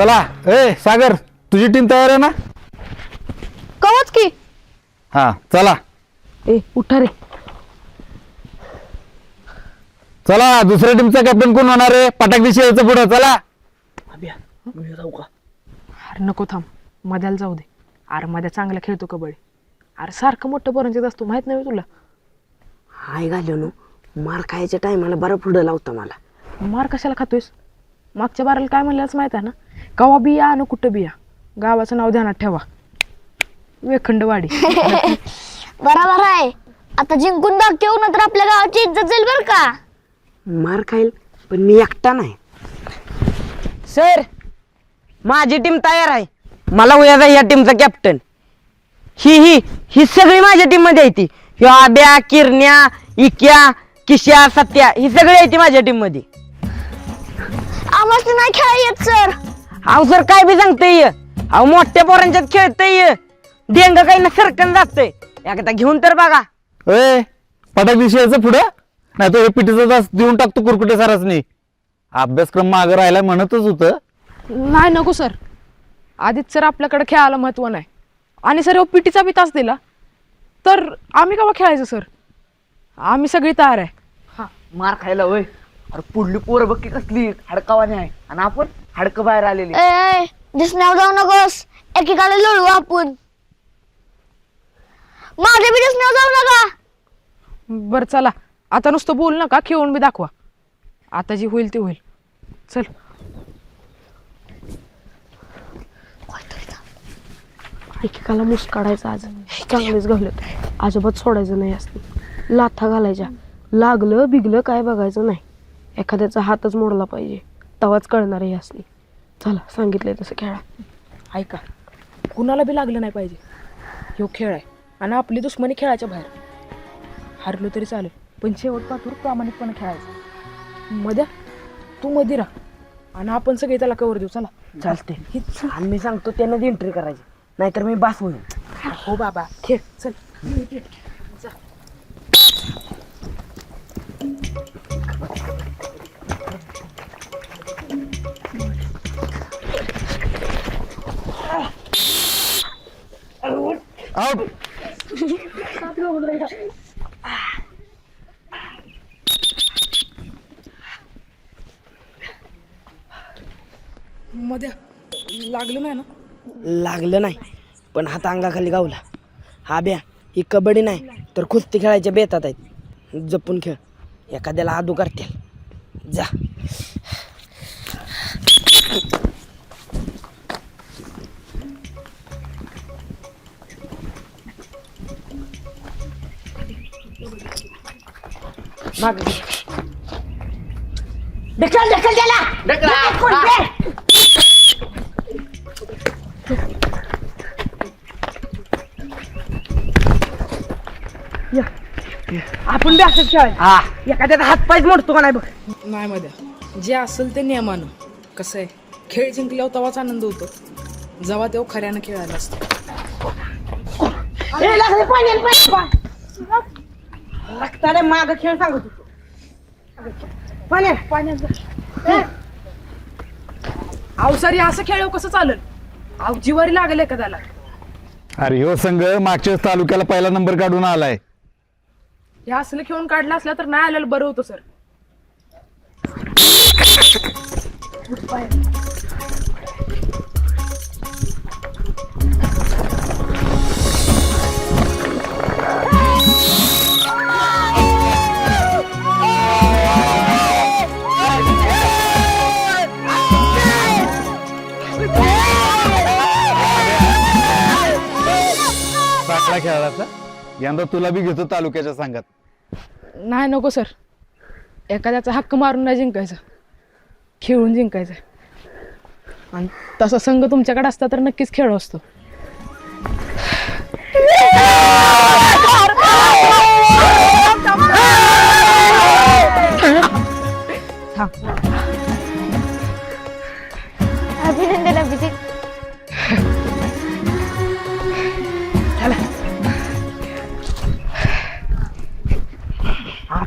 चला ए सागर तुझी टीम तयार आहे ना? कवच की? हा चला. ए उठा रे. चला दुसऱ्या टीमचा कॅप्टन कोण होणार आहे? पटाक दिशी यायचं पुढं चला. अरे नको थांब मध्याला जाऊ दे. अरे मध्या चांगला खेळतो कबड्डी. अरे सारखं मोठं पोरांच्यात असतो माहीत नाही तुला. हाय घालवलो मार खायच्या टायमाला बरं पुढं लावता मला. मार कशाला खातोयस? मागच्या बाराला काय म्हणल्याच माहीत आहे ना? कवा बिया आणि कुठं बिया? गावाचं नाव ध्यानात ठेवा. वेखंडवाडी. बरोबर आहे. आता जिंकून दाखव नंतर आपल्या गावाची इज्जत जाईल बर का? मार खाईल पण मी एकटा नाही. सर माझी टीम तयार आहे. मला उद्या या टीमचा कॅप्टन ही ही ही सगळी माझ्या टीममध्ये आहे ती. ह्यो आब्या किरण्या इक्या किशा सत्या ही सगळी आहे ती माझ्या टीममध्ये. आम्हाला नाही खेळा येत सर. अहो सर काय बी सांगतय अहो मोठ्या पोरांच्यात खेळतय डेंग काही ना सरकन जातय. एकदा घेऊन तर बघा. ए पटाक दिशी यायचं पुढं? नाही तो पीटीचा तास देऊन टाकतो कुरकुटे सरासनी. अभ्यासक्रम मागं राहायला म्हणतच होतं. नाही नको सर. आधीच सर आपल्याकडे खेळायला महत्त्व नाही. आणि सर पीटीचा बी तास दिला. तर आम्ही केव्हा खेळायचं सर? आम्ही सगळी तयार आहे. मार खायला वय. अरे पुढली पोरं बघ की कसली हडकावाने आहे. आणि आपण हडकं बाहेर आलेली. ए दिसण्यावर जाऊ नकोस. एकेकाला लोळू आपण. माझ्या बी दिसण्यावर जाऊ नका. बरं चला. आता नुसतं बोल नका खेळून बी दाखवा. आता जी होईल ती होईल. चल. एकेकाला मुस काढायचा आज. चांगलेच घालत. अजिबात सोडायचं नाही असते लाथा घालायच्या. लागलं बिगलं काय बघायचं नाही. एखाद्याचा हातच मोडला पाहिजे. तवाच कळणार आहे असली चला सांगितलंय तसं खेळा. ऐका कुणाला बी लागलं नाही पाहिजे. ह्यो खेळ आहे आणि आपली दुश्मनी खेळाच्या बाहेर. हारलो तरी चालेल पण शेवट पाठवर प्रामाणिकपणे खेळायचं. मध्या तू मध्ये राहा. आणि आपण सगळे त्याला कवर देऊ चला. चालते आणि मी सांगतो त्यानं एंट्री करायची. नाहीतर मी बास होईल हो बाबा खेळ. चल. आउट. मध्या लागलं नाही ना? लागलं नाही पण हात अंगाखाली गावला. हा ब्या ही कबड्डी नाही तर कुस्ती खेळायच्या बेतात आहेत. जपून खेळ. एखाद्याला आदू करतील. जा. माग. ढकल ढकल त्याला. आपण बी असंच खेळाय हा. एखाद्याचा हात पायच मोडतो का नाही बघ. नाही मध्या जे असेल ते नियमानं. कसं आहे? खेळ जिंकल्यावर तेव्हाच आनंद होतो. जेव्हा तेव्हा खऱ्यानं खेळायला असतो. ए, लागले पाण्याला पाणी, पाणी. लागता माग खेळ सांगत होतो. पाण्या पाण्यात अवसारी असं खेळ कसं चालेल? जिवारी लागेल एखाद्याला. अरे ह्यो संघ मागच्या तालुक्याला पहिला नंबर काढून आलाय. हे असलं खेळून काढलं असलं तर नाही आलेलं बरं होतं सर. यंदा तुला बी घेतो तालुक्याच्या संघात नाही नको सर. एखाद्याचा हक्क मारून नाही जिंकायचं. खेळून जिंकायचं. आणि तसा संघ तुमच्याकडे असता तर नक्कीच खेळ असतो.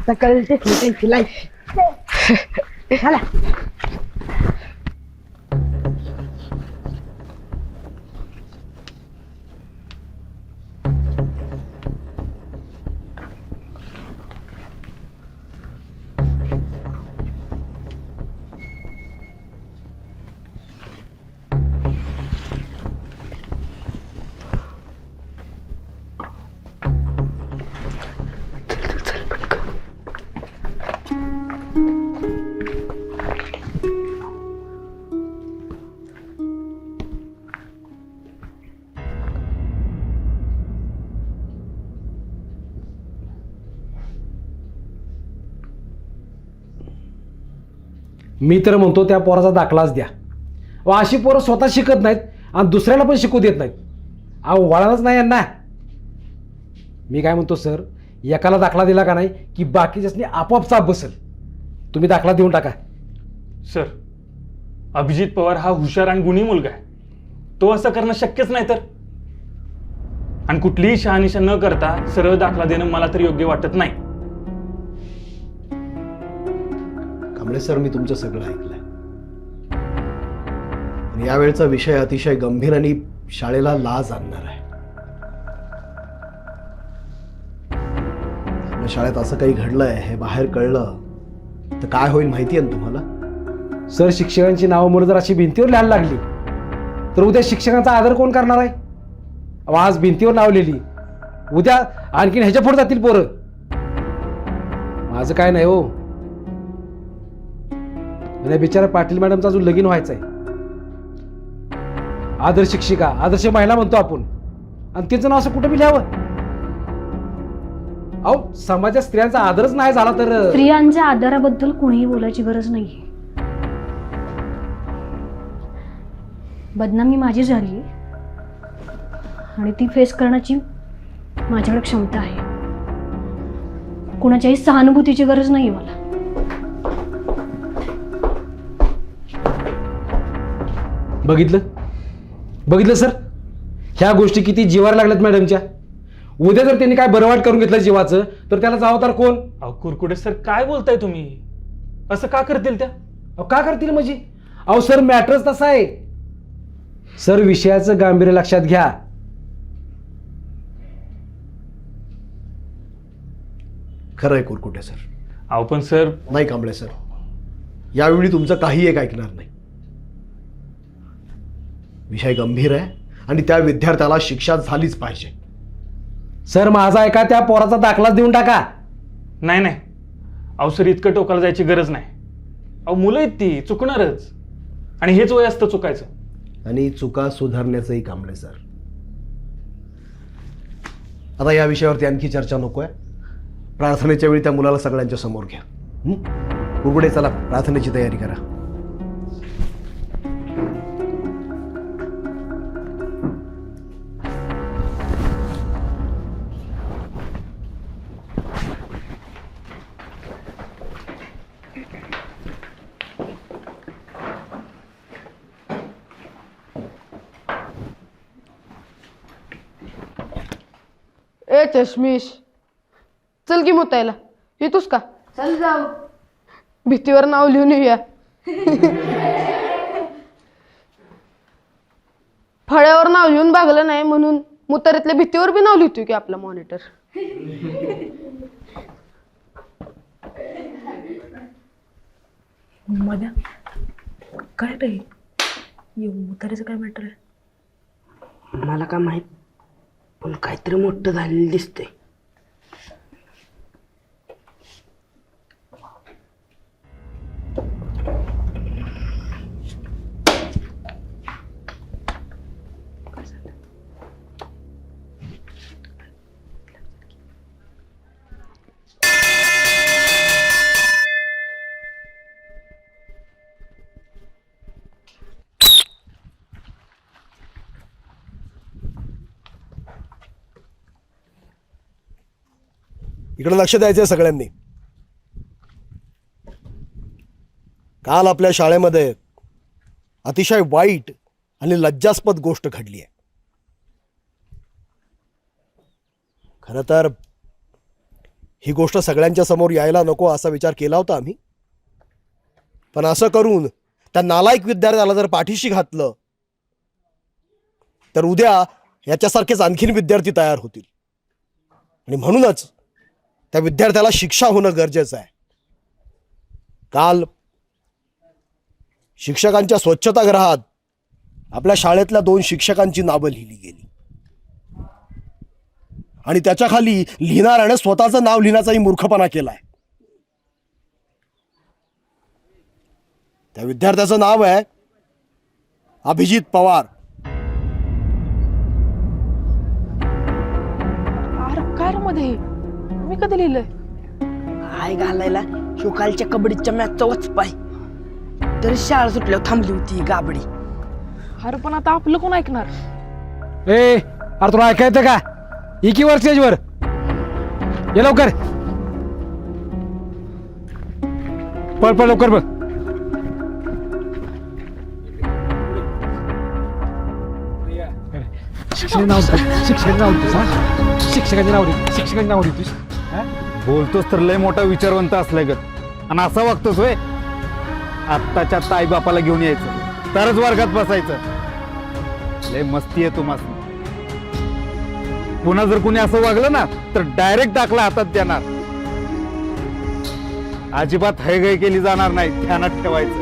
आता कळेल ते त्यांची लाईफ मी तर म्हणतो त्या पोराचा दाखलाच द्या. व अशी पोरं स्वतः शिकत नाहीत आणि दुसऱ्याला पण शिकू देत नाहीत. अहो वळणच नाही यांना. मी काय म्हणतो सर एकाला दाखला दिला का नाही की बाकीच्यासनी आपोआप चाप बसेल. तुम्ही दाखला देऊन टाका. सर अभिजित पवार हा हुशार आणि गुणी मुलगा आहे. तो असं करणं शक्यच नाही तर. आणि कुठलीही शहानिशा न करता सरळ दाखला देणं मला तर योग्य वाटत नाही. कांबळे सर मी तुमचं सगळं ऐकलंय. आणि यावेळचा विषय अतिशय गंभीर आणि शाळेला लाज आणणार आहे. शाळेत असं काही घडलंय हे बाहेर कळलं तर काय होईल माहिती आहे ना तुम्हाला? सर शिक्षकांची नावं मुलं जर अशी भिंतीवर लिहायला लागली तर उद्या शिक्षकांचा आदर कोण करणार आहे? अहो, आज भिंतीवर लावलेली उद्या आणखीन ह्याच्या पुढे जातील पोरं. माझं काय नाही हो. म्हणजे बिचारा पाटील मॅडमचं अजून लगीन व्हायचं आहे आदर्श शिक्षिका आदर्श महिला म्हणतो आपण. आणि तिचं नाव असं कुठं बी लिहावं? अहो समाजात स्त्रियांचा आदरच नाही झाला तर स्त्रियांच्या आदराबद्दल कोणीही बोलायची गरज नाही बदनामी माझी झाली. आणि ती फेस करण्याची माझ्याकडे क्षमता आहे. कुणाच्याही सहानुभूतीची गरज नाही मला. बघितलं? बघितलं सर? ह्या गोष्टी किती जीवावर लागल्यात मॅडमच्या. उद्या जर त्यांनी काय बरं वाट करून घेतलं जीवाचं तर त्याला जबाबदार कोण? अहो कुरकुटे सर काय बोलताय तुम्ही? असं का करतील त्या? अहो का करतील म्हणजे? अहो सर मॅटरच तसा आहे. सर विषयाचं गांभीर्य लक्षात घ्या. खरं आहे कुरकुटे सर. अहो पण सर नाही कांबळे सर. यावेळी तुमचं काही एक ऐकणार नाही. विषय गंभीर आहे आणि त्या विद्यार्थ्याला शिक्षा झालीच पाहिजे. सर माझा ऐका त्या पोराचा दाखलाच देऊन टाका. नाही नाही. अहो सर इतकं टोकाला जायची गरज नाही. अहो मुलं आहेत ती चुकणारच. आणि हेच वय असतं चुकायचं. आणि चुका सुधारण्याचंही कांबळे सर. आता या विषयावरती आणखी चर्चा नको आहे. प्रार्थनेच्या वेळी त्या मुलाला सगळ्यांच्या समोर घ्या. हं? कुरकुडे चला प्रार्थनेची तयारी करा. ए चष्मीश चल की मुतायला. येतोस का? चल जाऊ. भीतीवर नाव लिहून येऊया. फळ्यावर नाव लिहून भागलं नाही म्हणून मुतारीतल्या भीतीवर बी नाव लिहितोय की आपला मॉनिटर मध्या काय रे येऊ उतारायचं काय मॅटर आहे? मला का माहीत पण काहीतरी मोठं झालेलं दिसतंय. इकडे लक्ष द्यायचं सगळ्यांनी. काल आपल्या शाळेमध्ये अतिशय वाईट आणि लज्जास्पद गोष्ट घडली आहे. खरं तर ही गोष्ट सगळ्यांच्या समोर यायला नको असा विचार केला होता आम्ही. पण असं करून त्या नालायक विद्यार्थ्याला जर पाठीशी घातलं तर उद्या याच्यासारखेच आणखीन विद्यार्थी तयार होतील. आणि म्हणूनच त्या विद्यार्थ्याला शिक्षा होणं गरजेचं आहे. काल शिक्षकांच्या स्वच्छतागृहात आपल्या शाळेतल्या दोन शिक्षकांची नावं लिहिली गेली. आणि त्याच्याखाली लिहिणाऱ्याने स्वतःचं नाव लिहिण्याचाही मूर्खपणा केलाय. त्या विद्यार्थ्याचं नाव आहे अभिजित पवार. मध्ये मी कधी लिहिलंय? काय घालायला शिवकालच्या कबड्डीच्या मॅचचा वचपाय तर शाळा सुटल्यावर थांबली होती ही गाबडी. अरे पण आता आपलं कोण ऐकणार? ए अरे तुला ऐका येतं का? इकी वर स्टेजवर. ये लवकर. पळ पळ लवकर बघ. शिक्षण नाव शिक्षण नाव तुझ हा? शिक्षकाचे नाव दे शिक्षकाचे नाव बोलतोस तर लय मोठा विचारवंत असलाय ग. आणि असा वागतोस होय आत्ताच्या ताई बापाला घेऊन यायचं. तरच वर्गात बसायचं. लय मस्ती आहे तुम्हाला पुन्हा जर कुणी असं वागलं ना तर डायरेक्ट दाखला हातात देणार. अजिबात हैगय केली जाणार नाही ध्यानात ठेवायचं.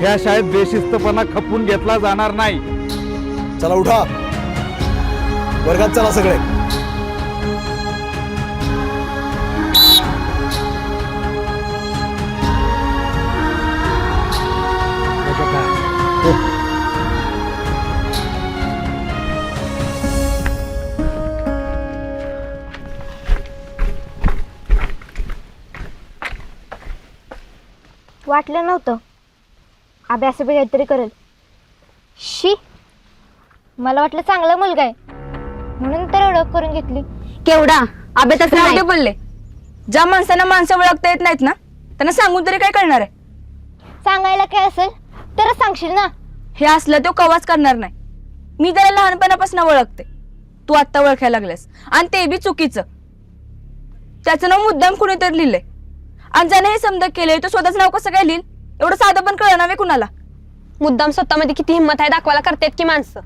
ह्या शाळेत बेशिस्तपणा खपून घेतला जाणार नाही. चला उठा. वर्गात चला सगळे. वाटलं नव्हतं. अभ्यास बी काहीतरी करेल. शी मला वाटलं चांगला मुलगा आहे. म्हणून तर ओळख करून घेतली. केवढा? अभ्यास राहू दे बोलले? ज्या माणसांना माणसं ओळखता येत नाहीत ना त्यांना सांगून तरी काय करणार आहे? सांगायला काय असेल तरच सांगशील ना. हे असलं तो कवाच करणार नाही. मी त्याला लहानपणापासून ओळखते. तू आत्ता ओळखायला लागल्यास आणि ते बी चुकीचं. त्याचं नाव मुद्दाम कुणीतरी लिहिलंय. आणि ज्याने हे समजा केलंय तो स्वतःच नाव कसं काय लिहिल एवढं साधं पण कळलं नव्हे कुणाला? मुद्दाम स्वतःमध्ये किती हिंमत आहे दाखवायला करतात की माणसं?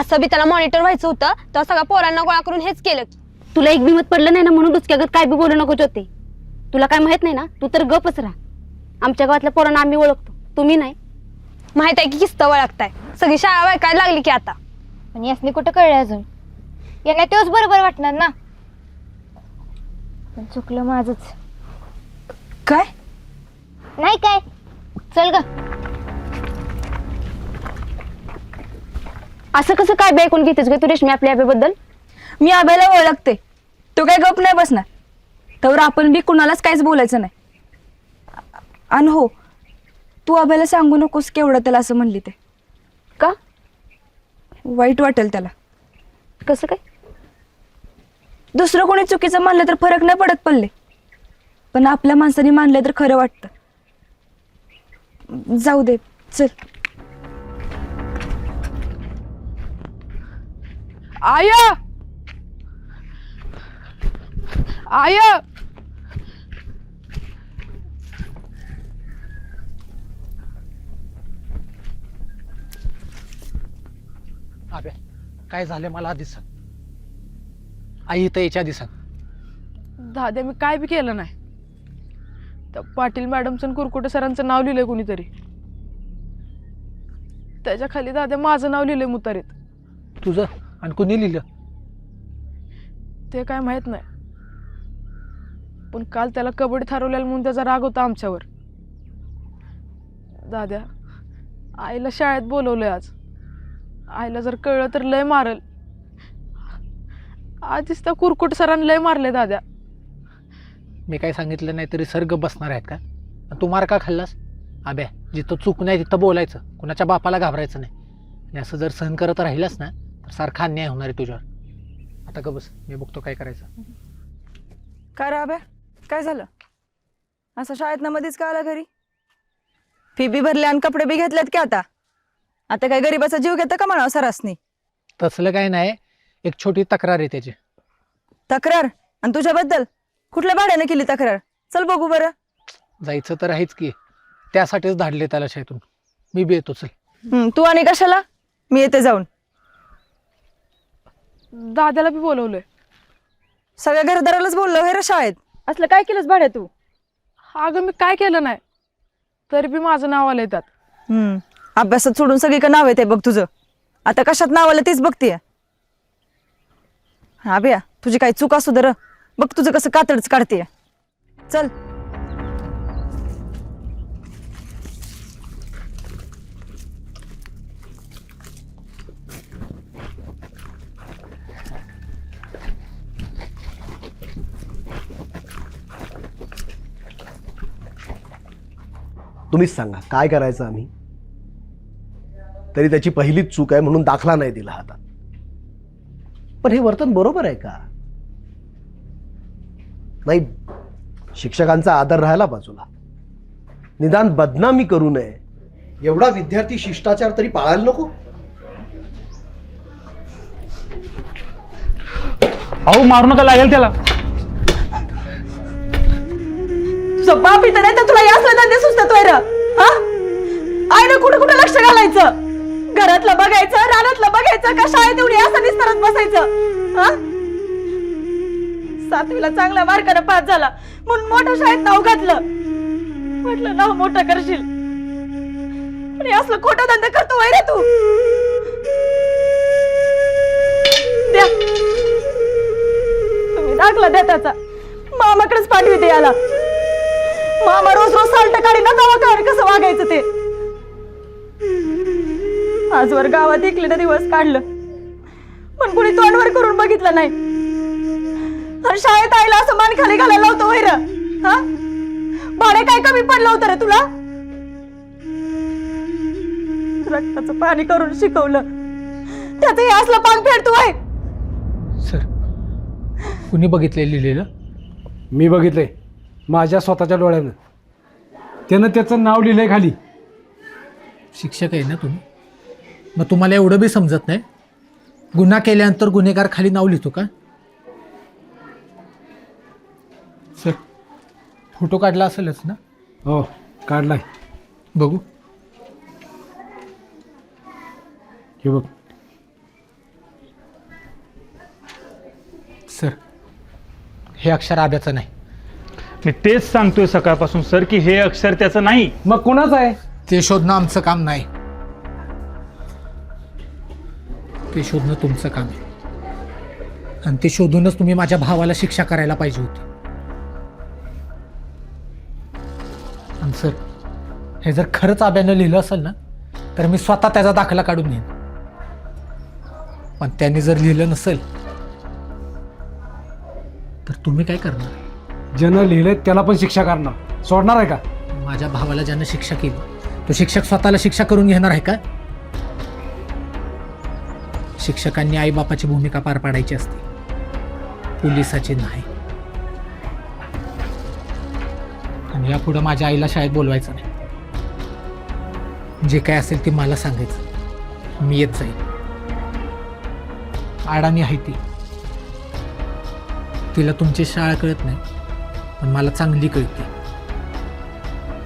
असं बी त्याला मॉनिटर व्हायचं होतं तर सगळ्या पोरांना गोळा करून हेच केलं की. तुला एक बिमत पडलं नाही ना म्हणून डुचक्यागत काय बी बोलू नको होते तुला काय माहीत नाही ना? तू तर गपच राहा. आमच्या गावातल्या पोरांना आम्ही ओळखतो. तुम्ही नाही. माहीत आहे की किस्त ओळखताय सगळी शाळा वायकायला लागली की आता. पण यासनी कुठं कळलं अजून? यांना तेच बरोबर वाटणार ना? पण चुकलं माझच. काय? नाही काय. चल ग. असं कसं काय बे ऐकून घेतेस ग तू रेशमी आपल्या आब्याबद्दल? मी आब्याला ओळखते. तो काय गप नाही बसणार. तर आपण बी कुणालाच काहीच बोलायचं नाही. आणि हो तू आब्याला सांगू नकोस केवढं त्याला असं म्हणली ते. का? वाईट वाटेल त्याला. कसं काय? दुसरं कोणी चुकीचं मानलं तर फरक नाही पडत पडले पण आपल्या माणसाने मानलं तर खरं वाटतं. जाऊ दे चल. आय! आय! अबे काय झालं मला आधीच सांग आई इथं याच्या आधी सांग दाद्या मी काय बी केलं नाही. त्या पाटील मॅडमचं आणि कुरकुटे सरांचं नाव लिहिलंय कोणीतरी. त्याच्याखाली दाद्या माझं नाव लिहिलंय मुतारीत. तुझं? आणि कोणी लिहिलं? ते काय माहीत नाही. पण काल त्याला कबड्डी हरवलेला म्हणून त्याचा राग होता आमच्यावर. दाद्या आईला शाळेत बोलवलंय आज. आईला जर कळलं तर लय मारल. आधीच त्या कुरकुट सरांनी लय मारले दाद्या मी काय सांगितलं नाही तरी सर्ग बसणार आहेत का? तू मार का खाल्लास? अबे जिथं चूक नाही तिथं बोलायचं. कुणाच्या बापाला घाबरायचं नाही. आणि असं जर सहन करत राहिलास ना तर सारखा अन्याय होणार आहे तुझ्यावर. आता का बस मी बघतो काय करायचं. काय राब्या काय झालं? असं शाळेत मध्येच का आला घरी? फी बी भरली आणि कपडे बी घेतलेत की आता? आता काय गरीबाचा जीव घेतं का म्हणावं सरासनी? तसलं काय नाही. एक छोटी तक्रार आहे त्याची. तक्रार? आणि तुझ्याबद्दल? कुठल्या भाड्याने केली तक्रार? चल बघू बरं. जायचं तर आहेच की. त्यासाठीच धाडले त्याला शाळेतून. मी बी येतो चल. हं, तू आणि कशाला? मी येते जाऊन. दाद्याला बी बोलवलंय. सगळ्या घरदारालाच बोललो हे रे शाळेत. असलं काय केलंस भाड्या तू? अगं मी काय केलं नाही. तरी बी माझं नाव आलंय त्यात. हम्म अभ्यासात सोडून सगळीकडे नाव येते बघ तुझं. आता कशात नाव आलं तीच बघतीये. हा बिया तुझी काही चूक असू दर बघ तुझं कसं कातडच काढते. चल. तुम्हीच सांगा काय करायचं आम्ही? तरी त्याची पहिलीच चूक आहे म्हणून दाखला नाही दिला हातात. पण हे वर्तन बरोबर आहे का? नाही शिक्षकांचा आदर राहायला बाजूला. निदान बदनामी करू नये. एवढा विद्यार्थी शिष्टाचार तरी पाळायला नको. अहो मारू नका लागेल त्याला. बाप इथं नाही तर तुला या असलं धंदे सुचतात वैर हा? आईनं कुठं कुठं लक्ष घालायचं? घरातलं बघायचं रानातलं बघायचं का शाळेत एवढी असं निस्तारत बसायचं? हा? सातवीला चांगल्या मार्कानं पास झाला. म्हणून मोठ्या शाळेत नाव घातलं. म्हटलं नाव मोठं करशील. पण असलं खोटं धंदा करतो वैरे तू. द्या. तुम्ही दाखला द्या त्याचा. मामाकडेच पाठविते याला. मामा रोज रोज साल्ट काढी ना तेव्हा काय कसं वागायचं ते? आजवर गावात एकलीनं दिवस काढलं. पण कुणी तोंडवर करून बघितलं नाही. आणि शाळेत आईला असं मान खाली घालायला लावतो वैर. हा? भाडे काय कमी पडलं होतं रे तुला? रक्ताचं पाणी करून शिकवलं. त्याचं हे असलं पान फेडतो आहे सर कुणी बघितले लिहिलेलं? मी बघितले माझ्या स्वतःच्या डोळ्यानं. त्यानं त्याचं नाव लिहिलंय खाली. शिक्षक आहे ना तुम्ही? मग तुम्हाला एवढं बी समजत नाही? गुन्हा केल्यानंतर गुन्हेगार खाली नाव लिहितो का? फोटो काढला असेलच ना? हो काढलाय. बघू. हे बघ. सर हे अक्षर आब्याचं नाही. मी तेच सांगतोय सकाळपासून सर की हे अक्षर त्याचं नाही. मग कोणाचं आहे? ते शोधणं आमचं काम नाही. ते शोधणं तुमचं काम आहे. आणि ते शोधूनच तुम्ही माझ्या भावाला शिक्षा करायला पाहिजे होती. सर हे जर खरंच आब्यानं लिहिलं असेल ना तर मी स्वतः त्याचा दाखला काढून घेईन पण त्यांनी जर लिहिलं नसेल तर तुम्ही काय करणार? ज्यानं लिहिलंय त्याला पण शिक्षा करणार. सोडणार आहे का? माझ्या भावाला ज्यानं शिक्षा केली तो शिक्षक स्वतःला शिक्षा करून घेणार आहे का? शिक्षकांनी आईबापाची भूमिका पार पाडायची असते पोलिसाची नाही. त्यामुळे यापुढं माझ्या आईला शाळेत बोलवायचं नाही. जे काय असेल ते मला सांगायचं. मी येत जाईल अडाणी आहे ती. तिला तुमची शाळा कळत नाही पण मला चांगली कळते.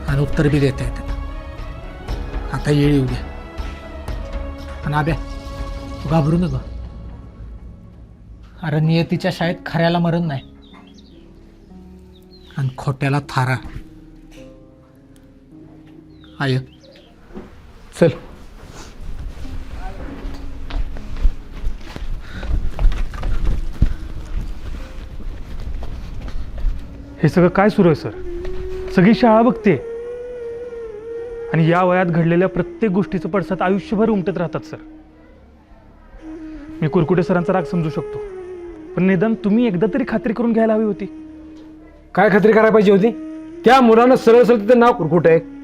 आणि उत्तर बी देता येतं. आता येळ येऊ द्या. आणि आब्या तू घाबरू नका. अरे नियतीच्या शाळेत खऱ्याला मरण नाही. आणि खोट्याला थारा. आय. चल. हे सगळं काय सुरू आहे सर? सगळी शाळा बघते. आणि या वयात घडलेल्या प्रत्येक गोष्टीचं पडसाद आयुष्यभर उमटत राहतात सर. मी कुरकुटे सरांचा राग समजू शकतो. पण निदान तुम्ही एकदा तरी खात्री करून घ्यायला हवी होती. काय खात्री करायला पाहिजे होती? त्या मुलानं सरळ सरळ तिचं नाव कुरकुट. आहे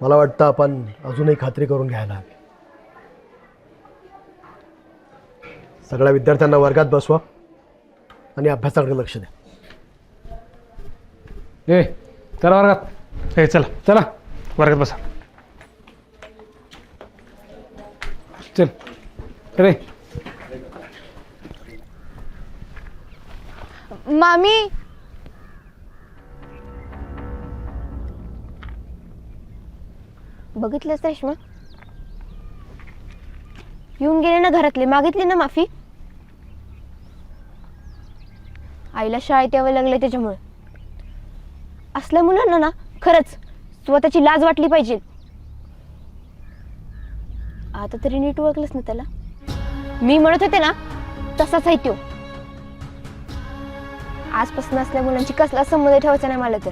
मला वाटतं आपण अजूनही खात्री करून घ्यायला हवी. सगळ्या विद्यार्थ्यांना वर्गात बसवा आणि अभ्यासाकडे लक्ष द्या. ए चला वर्गात. हे चला. चला. वर्गात बसा. चल. रे. मामी बघितलंस रेश्मा? येऊन गेले ना घरातले मागितली ना माफी? आईला शाळेत यावं लागलं त्याच्यामुळे. असल्या मुलांना ना खरंच स्वतःची लाज वाटली पाहिजे. आता तरी नीट ओळखलंच ना त्याला? मी म्हणत होते ना तसाच आहे तो. आजपासून असल्या मुलांची कसला संबंध ठेवायचा नाही मला तर.